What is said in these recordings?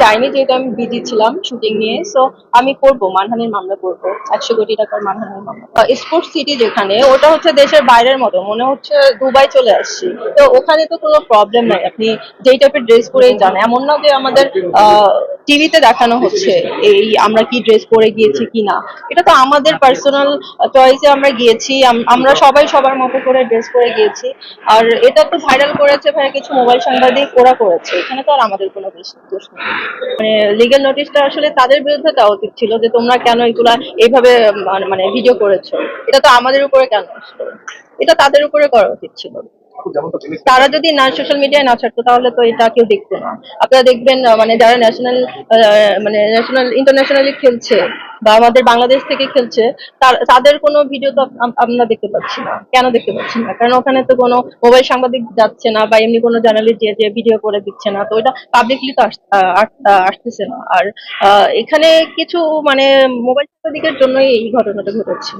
চাইনি যেহেতু আমি বিজি ছিলাম শুটিং নিয়ে সো আমি করব, মানহানির মামলা করব, একশো কোটি টাকার মানহানির মামলা। স্পোর্টস সিটি যেখানে, ওটা হচ্ছে দেশের বাইরের মতো, মনে হচ্ছে দুবাই চলে আসছি। তো ওখানে তো কোনো প্রবলেম নাই, আপনি যেই টাইপের ড্রেস পরেই যান, এমন না যে আমাদের টিভিতে দেখানো হচ্ছে এই আমরা কি ড্রেস পরে গিয়েছি কি না এটা তো আমাদের পার্সোনাল চয়েসে আমরা গিয়েছি, আম- আমরা সবাই সবার মতো করে ড্রেস পরে গিয়েছি। আর এটা তো ভাইরাল করেছে ভাই কিছু মোবাইল সাংবাদিক, ওরা করেছে। এখানে তো আর আমাদের কোনো দোষ নেই। মানে লিগেল নোটিশটা আসলে তাদের বিরুদ্ধে দেওয়া উচিত ছিল যে তোমরা কেন এগুলা এইভাবে, মানে- মানে ভিডিও করেছ। এটা তো আমাদের উপরে কেন এটা তাদের উপরে করা উচিত ছিল। তারা যদি না সোশ্যাল মিডিয়ায় না ছাড়তো, তাহলে তো এটা কেউ দেখতো না। আপনারা দেখবেন মানে যারা ন্যাশনাল মানে ন্যাশনাল ইন্টারন্যাশনালি খেলছে বা আমাদের বাংলাদেশ থেকে খেলছে তাদের কোনো ভিডিও তো আমরা দেখতে পাচ্ছি না। কেন দেখতে পাচ্ছি না? কারণ ওখানে তো কোনো মোবাইল সাংবাদিক যাচ্ছে না বা এমনি কোনো জার্নালিস্ট যে যে ভিডিও করে দিচ্ছে না, তো এটা পাবলিকলি তো আসতেছে না। আর এখানে কিছু মানে মোবাইল সাংবাদিকের জন্যই এই ঘটনাটা ঘটেছে।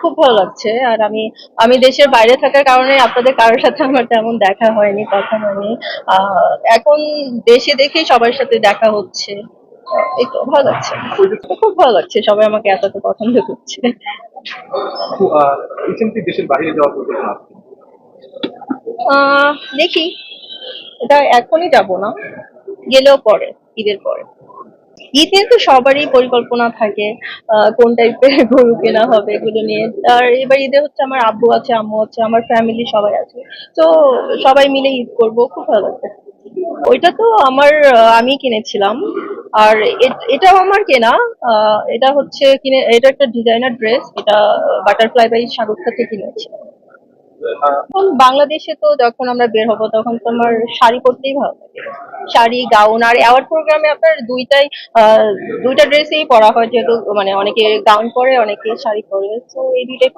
খুব ভালো লাগছে। আর আমি আমি দেশের বাইরে থাকার কারণে আপনাদের কারোর সাথে আমার তেমন দেখা হয়নি কথা হয়নি। এখন দেশে দেখেই সবার সাথে দেখা হচ্ছে। এই তো ভালো লাগছে। খুব ভালো লাগছে সবাই আমাকে এত এত পছন্দ করছে। দেশের বাইরে যাওয়ার দেখি। এটা এখনই যাব না। গেলেও পরে ঈদের পরে। ঈদে তো সবারই পরিকল্পনা থাকে কোন টাইপের গরু কেনা হবে এগুলো নিয়ে। আর এবার ঈদে হচ্ছে আমার আব্বু আছে, আম্মু আছে, আমার ফ্যামিলি সবাই আছে। তো সবাই মিলে ঈদ করব, খুব ভালো লাগবে। ওইটা তো আমার আমি কিনেছিলাম। আর এটাও আমার কেনা এটা হচ্ছে কিনে, এটা একটা ডিজাইনার ড্রেস এটা বাটারফ্লাই বাই শাহরুখ থেকে কিনেছিলাম বাংলাদেশে তো যখন আমরা বের হব, তখন তো আমার শাড়ি পরতেই ভালো লাগে। শাড়ি, গাউন আর অ্যাওয়ার্ড প্রোগ্রামে আপনার দুইটাই দুইটা ড্রেসেই পরা হয় যেহেতু মানে অনেকে গাউন পরে, অনেকে শাড়ি পরে। তো এই দুইটাই